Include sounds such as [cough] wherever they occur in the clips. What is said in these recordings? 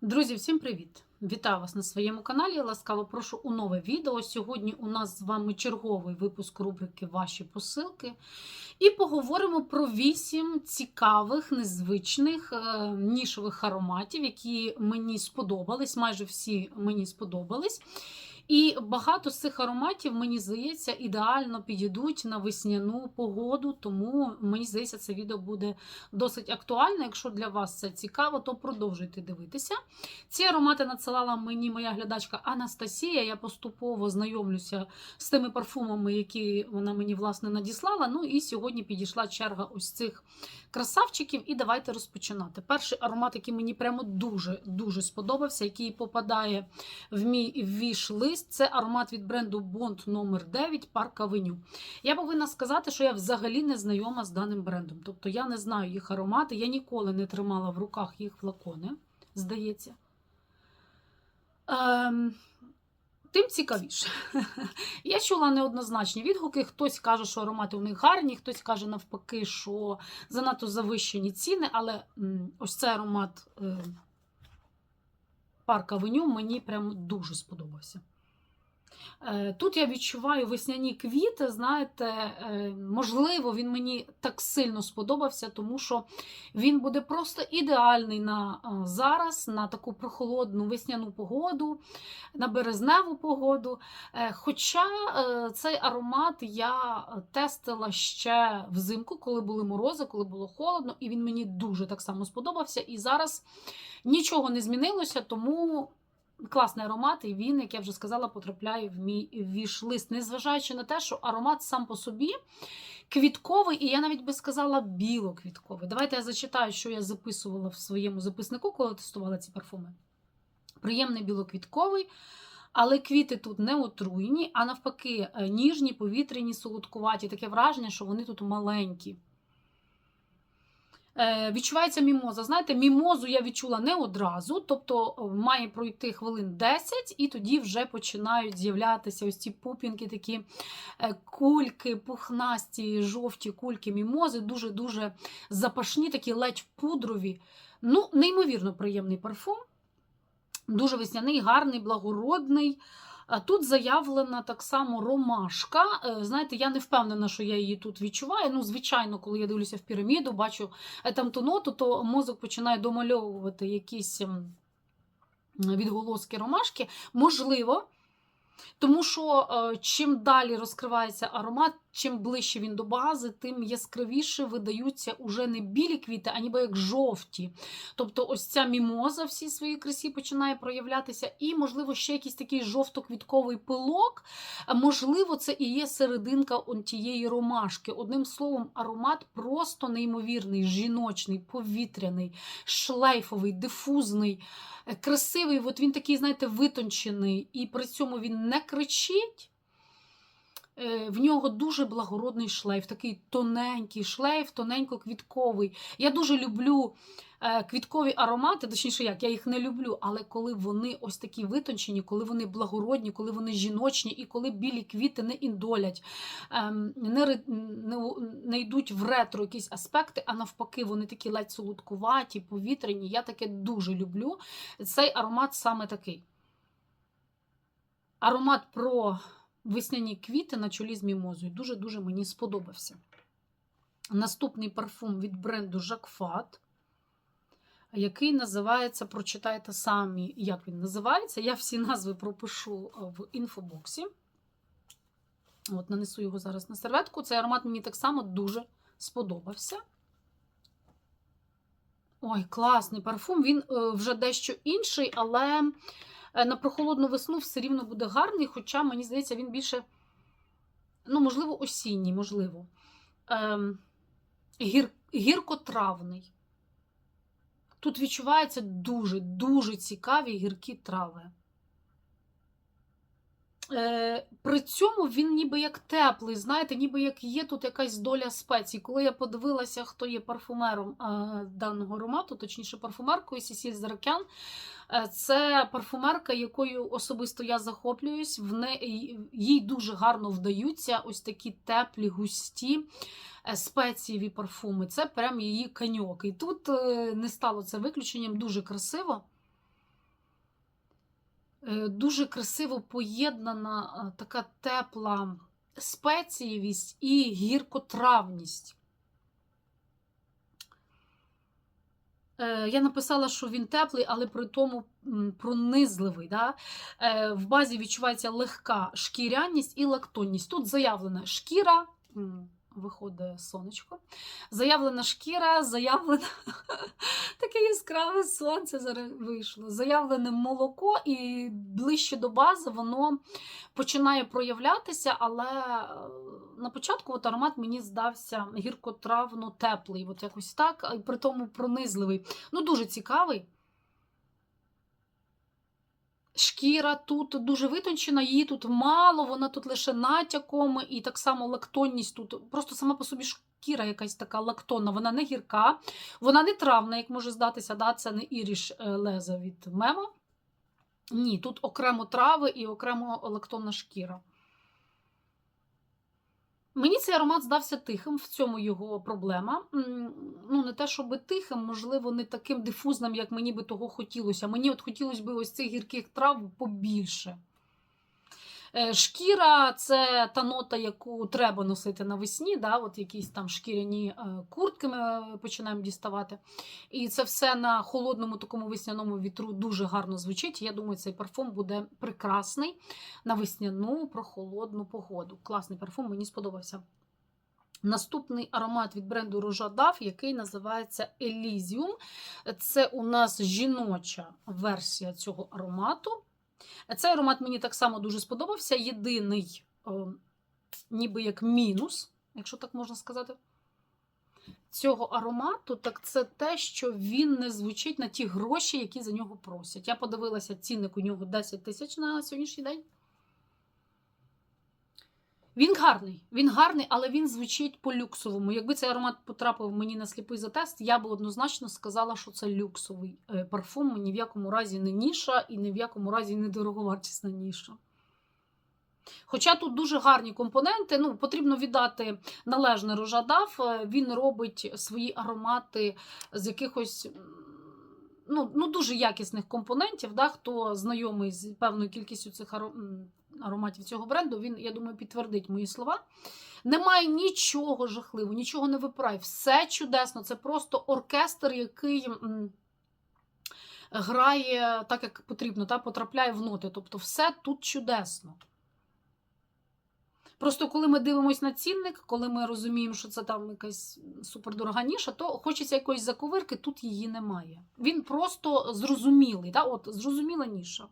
Друзі, всім привіт! Вітаю вас на своєму каналі. Ласкаво прошу у нове відео. Сьогодні у нас з вами черговий випуск рубрики Ваші посилки. І поговоримо про вісім цікавих, незвичних е, нішових ароматів, які мені сподобались. Майже всі мені сподобались. І багато з цих ароматів, мені здається, ідеально підійдуть на весняну погоду, тому мені здається, це відео буде досить актуальне. Якщо для вас це цікаво, то продовжуйте дивитися. Ці аромати надсилала мені моя глядачка Анастасія. Я поступово знайомлюся з тими парфумами, які вона мені власне надіслала. Ну і сьогодні підійшла черга ось цих красавчиків. І давайте розпочинати. Перший аромат, який мені прямо дуже дуже сподобався, який попадає в мій віш-лист, це аромат від бренду Bond номер 9 Park Avenue. Я повинна сказати, що я взагалі не знайома з даним брендом. Тобто я не знаю їх аромати, я ніколи не тримала в руках їх флакони, здається. Ем, Тим цікавіше. [laughs] Я чула неоднозначні відгуки. Хтось каже, що аромати у них гарні, хтось каже навпаки, що занадто завищені ціни, але ось цей аромат е, Парк Авеню мені прям дуже сподобався. Е, Тут я відчуваю весняні квіти. Знаєте, е, можливо, він мені так сильно сподобався, тому що він буде просто ідеальний на е, зараз, на таку прохолодну весняну погоду, на березневу погоду. Хоча цей аромат я тестила ще взимку, коли були морози, коли було холодно, і він мені дуже так само сподобався. І зараз нічого не змінилося, тому. Класний аромат, і він, як я вже сказала, потрапляє в мій віш-лист. Незважаючи на те, що аромат сам по собі квітковий, і я навіть би сказала білоквітковий. Давайте я зачитаю, що я записувала в своєму записнику, коли тестувала ці парфуми. Приємний білоквітковий, але квіти тут не отруєні, а навпаки, е, ніжні, повітряні, солодкуваті. Таке враження, що вони тут маленькі. Е, Відчувається мімоза. Знаєте, мімозу я відчула не одразу, тобто е, має пройти хвилин 10, і тоді вже починають з'являтися ось ці пупінки, такі е, кульки, пухнасті, жовті кульки мімози, дуже-дуже запашні, такі ледь пудрові. Ну, неймовірно приємний парфум. Дуже весняний, гарний, благородний. Тут заявлена так само ромашка. Е, Знаєте, я не впевнена, що я її тут відчуваю. Ну, звичайно, коли я дивлюся в піраміду, бачу там ту ноту, то мозок починає домальовувати якісь ем, відголоски ромашки. Можливо. Тому що е, чим далі розкривається аромат, чим ближче він до бази, тим яскравіше видаються уже не білі квіти, а ніби як жовті. Тобто, ось ця мімоза всі свої красі починає проявлятися, і, можливо, ще якийсь такий жовто-квітковий пилок. Можливо, це і є серединка тієї ромашки. Одним словом, аромат просто неймовірний, жіночний, повітряний, шлейфовий, дифузний, е, красивий. От він такий, знаєте, витончений, і при цьому він не кричить. Е, В нього дуже благородний шлейф, такий тоненький шлейф, тоненько-квітковий. Я дуже люблю е, квіткові аромати, точніше, як я їх не люблю, але коли вони ось такі витончені, коли вони благородні, коли вони жіночні, і коли білі квіти не індолять, ем, не, не, не йдуть в ретро якісь аспекти, а навпаки, вони такі ледь солодкуваті, повітряні. Я таке дуже люблю. Цей аромат саме такий. Аромат про весняні квіти на чолі з мімозою. Дуже-дуже мені сподобався. Наступний парфум від бренду Жакфат, який називається, прочитайте самі, як він називається. Я всі назви пропишу в інфобоксі. От, нанесу його зараз на серветку. Цей аромат мені так само дуже сподобався. Ой, класний парфум. Він е, вже дещо інший, але е, на прохолодну весну все рівно буде гарний, хоча, мені здається, він більше, ну, можливо, осінній, можливо. Ем, гір, гіркотравний. Тут відчуваються дуже-дуже цікаві гіркі трави. Е, при цьому він ніби як теплий, знаєте, ніби як є тут якась доля спецій. Коли я подивилася, хто є парфумером е, даного аромату, точніше парфумеркою Сісіль Заракян, е, це парфумерка, якою особисто я захоплююсь. В не... Їй дуже гарно вдаються ось такі теплі, густі спецієві парфуми. Це прям її каньок. І тут не стало це виключенням дуже красиво. Е, Дуже красиво поєднана е, така тепла спецієвість і гіркотравність. Е, Я написала, що він теплий, але при тому пронизливий. Да? В базі відчувається легка шкіряність і лактонність. Тут заявлена шкіра, виходить сонечко. Заявлена шкіра, заявлена [laughs] таке яскраве сонце зараз вийшло. Заявлене молоко, і ближче до бази воно починає проявлятися, але е, на початку от аромат мені здався гіркотравно теплий, от якось так, при тому пронизливий. Ну, дуже цікавий. Шкіра тут дуже витончена, її тут мало, вона тут лише натяком, і так само лактонність тут. Просто сама по собі шкіра якась така лактонна, вона не гірка, вона не травна, як може здатися, да? це не іріш е, леза від мема. Ні, тут окремо трави і окремо лактонна шкіра. Мені цей аромат здався тихим, в цьому його проблема. Ну, не те, щоб тихим, можливо, не таким дифузним, як мені би того хотілося. Мені от хотілося б ось цих гірких трав побільше. Е, Шкіра це та нота, яку треба носити навесні, да? от якісь там шкіряні е, куртки ми е, починаємо діставати. І це все на холодному такому весняному вітру дуже гарно звучить. Я думаю, цей парфум буде прекрасний на весняну прохолодну погоду. Класний парфум, мені сподобався. Наступний аромат від бренду Dave, який називається Elysium. Це у нас жіноча версія цього аромату. Цей аромат мені так само дуже сподобався. Єдиний, о, ніби як мінус, якщо так можна сказати, цього аромату, так це те, що він не звучить на ті гроші, які за нього просять. Я подивилася, цінник у нього 10 тисяч на сьогоднішній день. Він гарний, він гарний, але він звучить по-люксовому. Якби цей аромат потрапив мені на сліпий затест, я б однозначно сказала, що це люксовий е, парфум. Ні в якому разі не ніша і ні в якому разі не дороговартісна ніша. Хоча тут дуже гарні компоненти, ну, потрібно віддати належне рожадав, він робить свої аромати з якихось ну, ну, дуже якісних компонентів. Да? Хто знайомий з певною кількістю цих аро- м, ароматів цього бренду, він, я думаю, підтвердить мої слова. Немає нічого жахливого, нічого не випирає. Все чудесно. Це просто оркестр, який грає так, як потрібно, та, потрапляє в ноти. Тобто, все тут чудесно. Просто коли ми дивимося на цінник, коли ми розуміємо, що це там якась супердорога ніша, то хочеться якоїсь заковирки, тут її немає. Він просто зрозумілий, да? от зрозуміла ніша.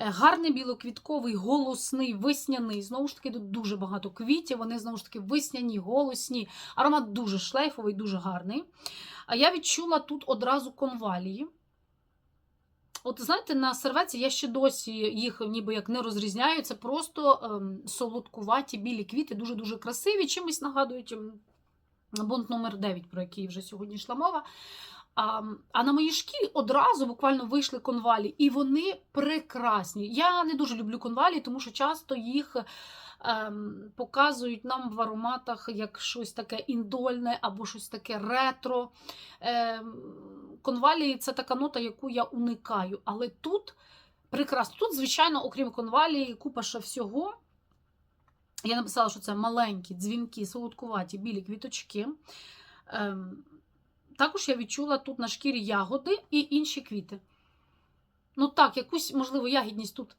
Е, Гарний білоквітковий, голосний, весняний. Знову ж таки, тут дуже багато квітів, вони знову ж таки весняні, голосні. Аромат дуже шлейфовий, дуже гарний. А я відчула тут одразу конвалії. От знаєте, на серветці я ще досі їх ніби як не розрізняю. Це просто ем, солодкуваті білі квіти, дуже-дуже красиві. Чимось нагадують ем, бунт номер 9, про який вже сьогодні йшла мова. А, а на моїй шкірі одразу буквально вийшли конвалі, і вони прекрасні. Я не дуже люблю конвалі, тому що часто їх ем, показують нам в ароматах як щось таке індольне або щось таке ретро. Ем, конвалії це така нота, яку я уникаю. Але тут прекрасно. Тут, звичайно, окрім конвалії, купа ще всього. Я написала, що це маленькі, дзвінки, солодкуваті, білі квіточки. Ем, також я відчула тут на шкірі ягоди і інші квіти. Ну так, якусь, можливо, ягідність тут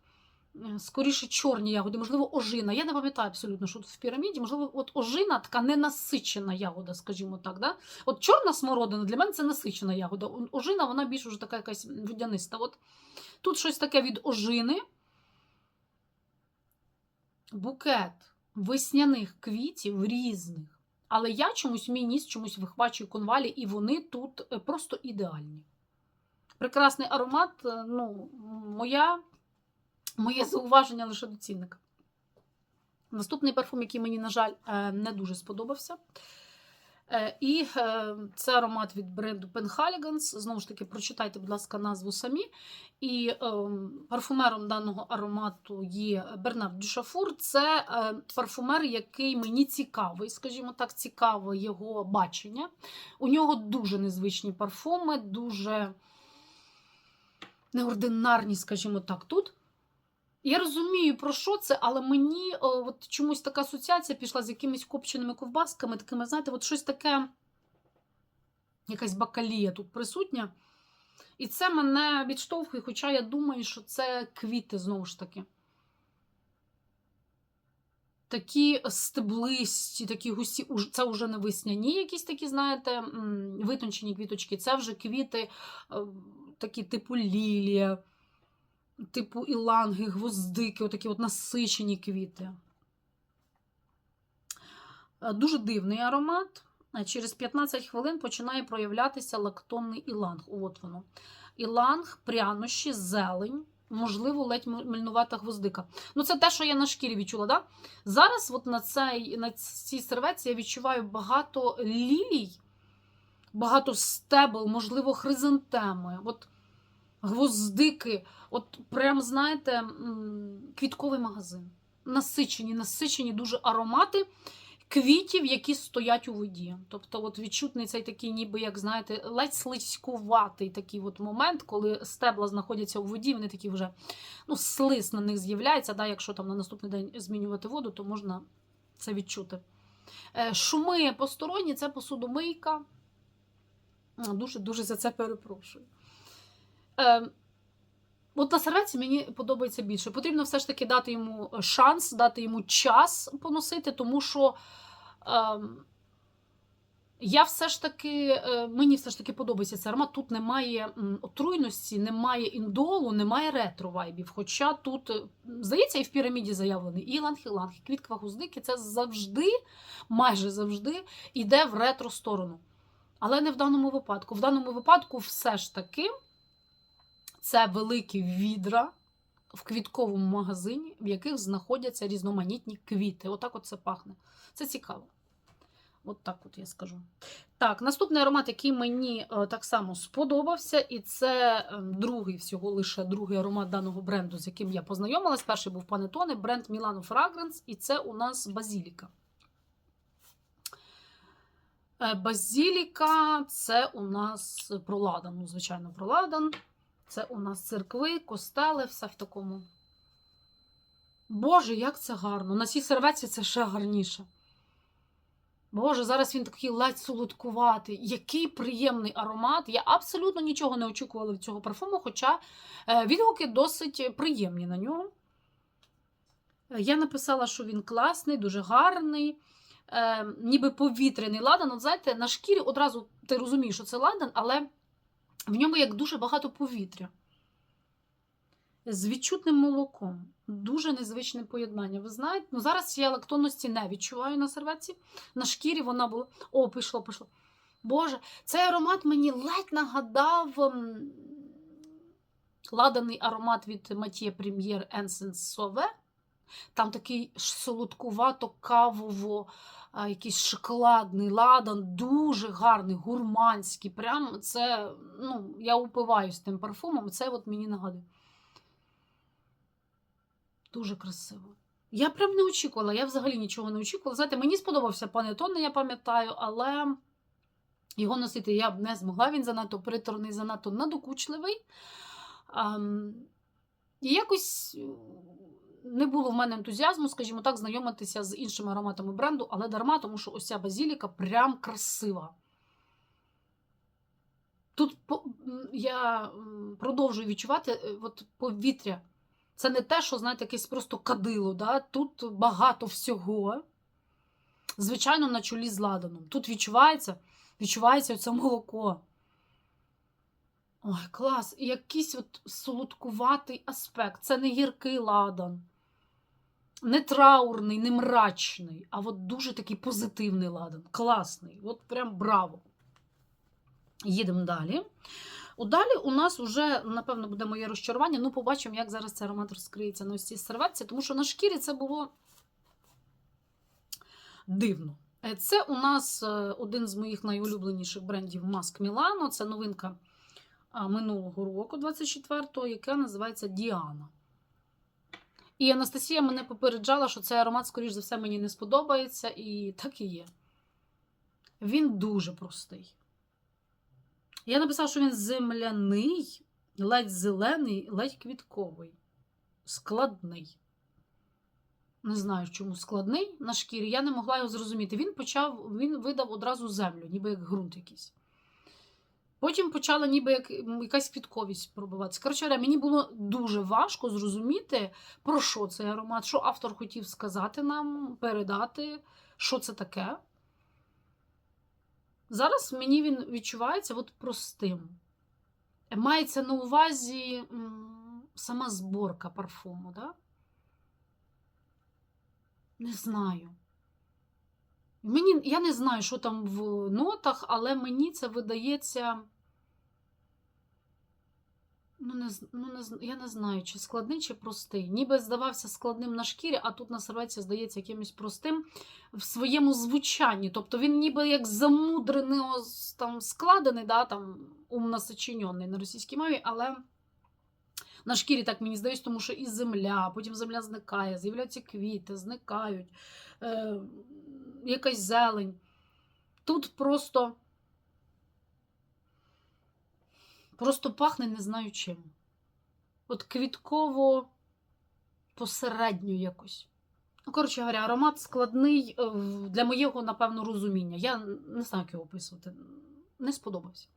е, скоріше чорні ягоди, можливо, ожина. Я не пам'ятаю абсолютно, що тут в піраміді. Можливо, от ожина така ненасичена ягода, скажімо так. Да? От чорна смородина для мене це насичена ягода. Ожина, вона більш уже така якась водяниста. От тут щось таке від ожини. Букет весняних квітів різних. Але я чомусь мій ніс чомусь вихвачую конвалі, і вони тут е, просто ідеальні. Прекрасний аромат. е, Ну, моя, моє зауваження лише до цінника. Наступний парфум, який мені, на жаль, е, не дуже сподобався. Е, І е, це аромат від бренду Penhaligans. Знову ж таки, прочитайте, будь ласка, назву самі. І е, парфумером даного аромату є Бернард Дюшафур. Це е, парфумер, який мені цікавий, скажімо так, цікаве його бачення. У нього дуже незвичні парфуми, дуже неординарні, скажімо так, тут. Я розумію, про що це, але мені о, от чомусь така асоціація пішла з якимись копченими ковбасками, такими, знаєте, от щось таке, якась бакалія тут присутня. І це мене відштовхує, хоча я думаю, що це квіти знову ж таки. Такі стеблисті, такі густі, це вже не весняні, якісь такі, знаєте, витончені квіточки. Це вже квіти, е, такі типу лілія, типу іланги, гвоздики, отакі от насичені квіти. Е, Дуже дивний аромат. Е, Через 15 хвилин починає проявлятися лактонний іланг. От воно. Іланг, прянощі, зелень, можливо, ледь мільнувата гвоздика. Ну, це те, що я на шкірі відчула. Да? Зараз, от на, цей, на цій серветці, я відчуваю багато лілій, багато стебел, можливо, хризантеми, от гвоздики. От прям, знаєте, квітковий магазин. Насичені, насичені дуже аромати квітів, які стоять у воді. Тобто, от відчутний цей такий, ніби, як знаєте, ледь слизькуватий такий от момент, коли стебла знаходяться у воді, вони такі вже ну, слиз на них з'являється. Да, якщо там на наступний день змінювати воду, то можна це відчути. Е, Шуми посторонні це посудомийка. Дуже-дуже за це перепрошую. Е, От на серветці мені подобається більше. Потрібно все ж таки дати йому шанс, дати йому час поносити, тому що ем, я все ж таки, е, мені все ж таки подобається цей аромат. Тут немає отруйності, немає індолу, немає ретро-вайбів. Хоча тут, е, здається, і в піраміді заявлений іланг, іланг, і квітка гуздики це завжди, майже завжди йде в ретро сторону. Але не в даному випадку. В даному випадку все ж таки це великі відра в квітковому магазині, в яких знаходяться різноманітні квіти. Отак от це пахне. Це цікаво. От так от я скажу. Так, наступний аромат, який мені е, так само сподобався, і це е, другий, всього лише другий аромат даного бренду, з яким я познайомилась. Перший був Панетоне, бренд Milano Fragrance, і це у нас Базіліка. Е, Базіліка це у нас проладан. Ну, звичайно, проладан. Це у нас церкви, костели, все в такому. Боже, як це гарно! На цій серветці це ще гарніше. Боже, зараз він такий ледь солодкуватий. Який приємний аромат. Я абсолютно нічого не очікувала від цього парфуму, хоча е, відгуки досить приємні на нього. Е, Я написала, що він класний, дуже гарний, е, ніби повітряний ладан. От знаєте, на шкірі одразу ти розумієш, що це ладан, але в ньому як дуже багато повітря. З відчутним молоком. Дуже незвичне поєднання. Ви знаєте, ну зараз я лактонності не відчуваю на серветці. На шкірі вона була. О, пішло, пішло. Боже, цей аромат мені ледь нагадав ем, ладаний аромат від Матія Прем'єр Енсенс Сове. Там такий солодкувато кавово, якийсь шоколадний ладан, дуже гарний, гурманський. Прям це, ну, я упиваюсь тим парфумом, це от мені нагадує. Дуже красиво. Я прям не очікувала, я взагалі нічого не очікувала. Знаєте, мені сподобався пане Тоне, я пам'ятаю, але його носити я б не змогла. Він занадто приторний, занадто надокучливий. І якось не було в мене ентузіазму, скажімо так, знайомитися з іншими ароматами бренду, але дарма, тому що ось ця базіліка прям красива. Тут я продовжую відчувати е, от повітря. Це не те, що, знаєте, якесь просто кадило. Да? Тут багато всього. Звичайно, на чолі з ладаном. Тут відчувається, відчувається оце молоко. Ой, клас. І якийсь от солодкуватий аспект. Це не гіркий ладан, не траурний, не мрачний, а от дуже такий позитивний ладан. Класний. От прям браво. Їдемо далі. Далі у нас вже, напевно, буде моє розчарування. Ну, побачимо, як зараз цей аромат розкриється на ось цій серветці, тому що на шкірі це було дивно. Е, Це у нас е, один з моїх найулюбленіших брендів Маск Мілано. Це новинка минулого року, 24-го, яка називається Діана. І Анастасія мене попереджала, що цей аромат, скоріш за все, мені не сподобається, і так і є. Він дуже простий. Я написала, що він земляний, Ледь зелений, ледь квітковий. Складний. Не знаю, чому складний на шкірі. Я не могла його зрозуміти. Він почав, він видав одразу землю, ніби як ґрунт якийсь. Потім почала ніби як якась квітковість пробиватися. Коротше, мені було дуже важко зрозуміти, про що цей аромат, що автор хотів сказати нам, передати, що це таке. Зараз мені він відчувається от простим. Мається на увазі сама зборка парфуму, да? Не знаю. Мені, я не знаю, що там в нотах, але мені це видається. Ну, не, ну, не, я не знаю, чи складний, чи простий. Ніби здавався складним на шкірі, а тут на серветці здається якимось простим в своєму звучанні. Тобто він ніби як замудрений, там, складений, да, там, умно сочинений на російській мові, але на шкірі так мені здається, тому що і земля, потім земля зникає, з'являються квіти, зникають, е, якась зелень. Тут просто. Просто пахне не знаю чим. От квітково посередньо якось. Ну, коротше говоря, аромат складний е, для моєго, напевно, розуміння. Я не знаю, як його описувати. Не сподобався.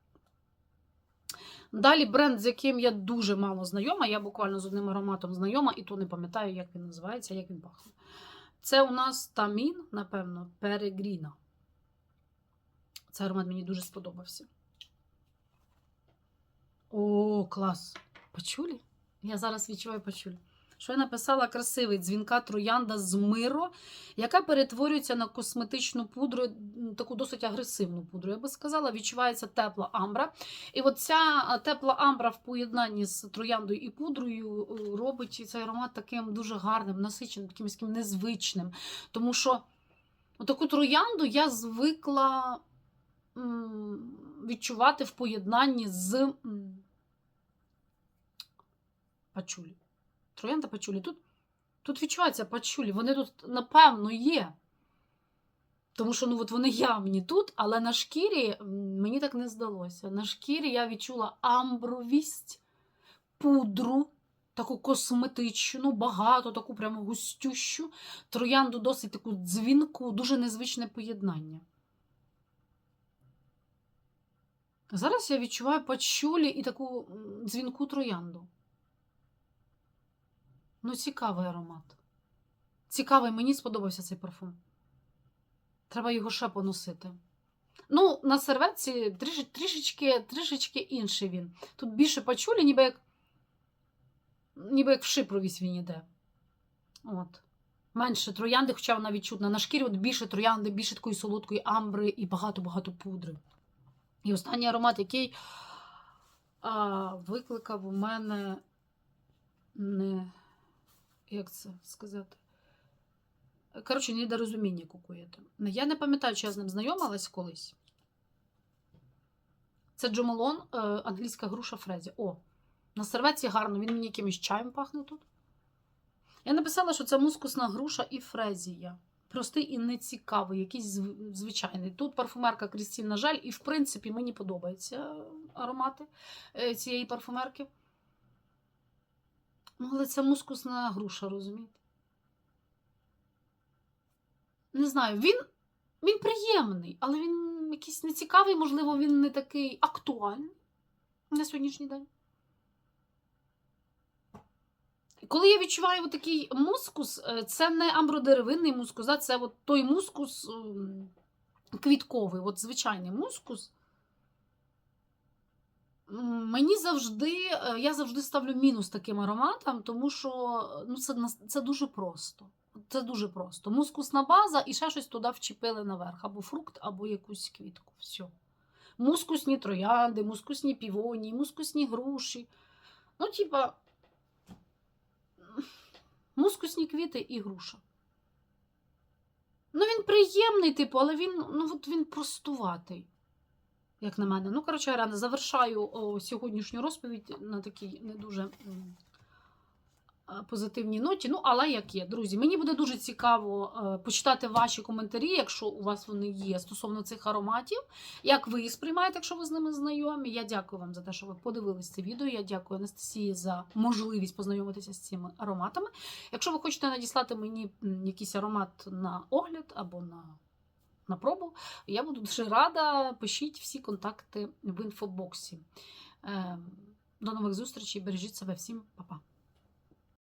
Далі бренд, з яким я дуже мало знайома, я буквально з одним ароматом знайома, і то не пам'ятаю, як він називається, як він пахне. Це у нас тамін, напевно, Перегріна. Цей аромат мені дуже сподобався. О, клас! Почулі? Я зараз відчуваю почулі. Що я написала красивий дзвінка троянда з миро, яка перетворюється на косметичну пудру, таку досить агресивну пудру. Я би сказала, відчувається тепла амбра. І от ця тепла амбра в поєднанні з трояндою і пудрою е, робить цей аромат таким дуже гарним, насиченим, таким якимсь незвичним. Тому що таку троянду я звикла відчувати в поєднанні з пачулі. Троянда пачулі. Тут, тут відчувається пачулі. Вони тут, напевно, є. Тому що ну, от вони явні тут, але на шкірі мені так не здалося. На шкірі я відчула амбровість, пудру, таку косметичну, багато, таку прямо густющу, троянду досить таку дзвінку, дуже незвичне поєднання. Зараз я відчуваю пачулі і таку дзвінку троянду. Ну, цікавий аромат. Цікавий, мені сподобався цей парфум. Треба його ще поносити. Ну, на серветці трішечки, трішечки, інший він. Тут більше пачулі, ніби як, ніби як в шипровість він іде. От. Менше троянди, хоча вона відчутна. На шкірі от більше троянди, більше такої солодкої амбри і багато-багато пудри. І останній аромат, який а, викликав у мене не. Як це сказати? Коротше, недорозуміння кукуєте. Я не пам'ятаю, чи я з ним знайомилась колись. Це Джомалон, е, англійська груша Фрезі. О, на серветці гарно, він мені якимось чаєм пахне тут. Я написала, що це мускусна груша і фрезія. Простий і нецікавий, якийсь звичайний. Тут парфумерка Крістін, на жаль, і в принципі мені подобаються аромати е, цієї парфумерки. Ну, але це мускусна груша, розумієте? Не знаю, він, він приємний, але він якийсь нецікавий, можливо, він не такий актуальний на сьогоднішній день. Коли я відчуваю такий мускус, е, це не амбродеревинний мускус, а це от той мускус ем, квітковий, от звичайний мускус. Мені завжди, е, я завжди ставлю мінус таким ароматам, тому що ну, це, це дуже просто. Це дуже просто. Мускусна база і ще щось туди вчепили наверх. Або фрукт, або якусь квітку. Все. Мускусні троянди, мускусні півоні, мускусні груші. Ну, типа, мускусні квіти і груша. Ну, він приємний, типу, але він, ну, от він простуватий, як на мене. Ну, коротше, я завершаю о, сьогоднішню розповідь на такій не дуже е, позитивній ноті. Ну, але як є, друзі, мені буде дуже цікаво е, почитати ваші коментарі, якщо у вас вони є стосовно цих ароматів. Як ви їх сприймаєте, якщо ви з ними знайомі? Я дякую вам за те, що ви подивились це відео. Я дякую Анастасії за можливість познайомитися з цими ароматами. Якщо ви хочете надіслати мені якийсь аромат на огляд або на, на пробу, я буду дуже рада. Пишіть всі контакти в інфобоксі. Е, До нових зустрічей, бережіть себе всім, па-па.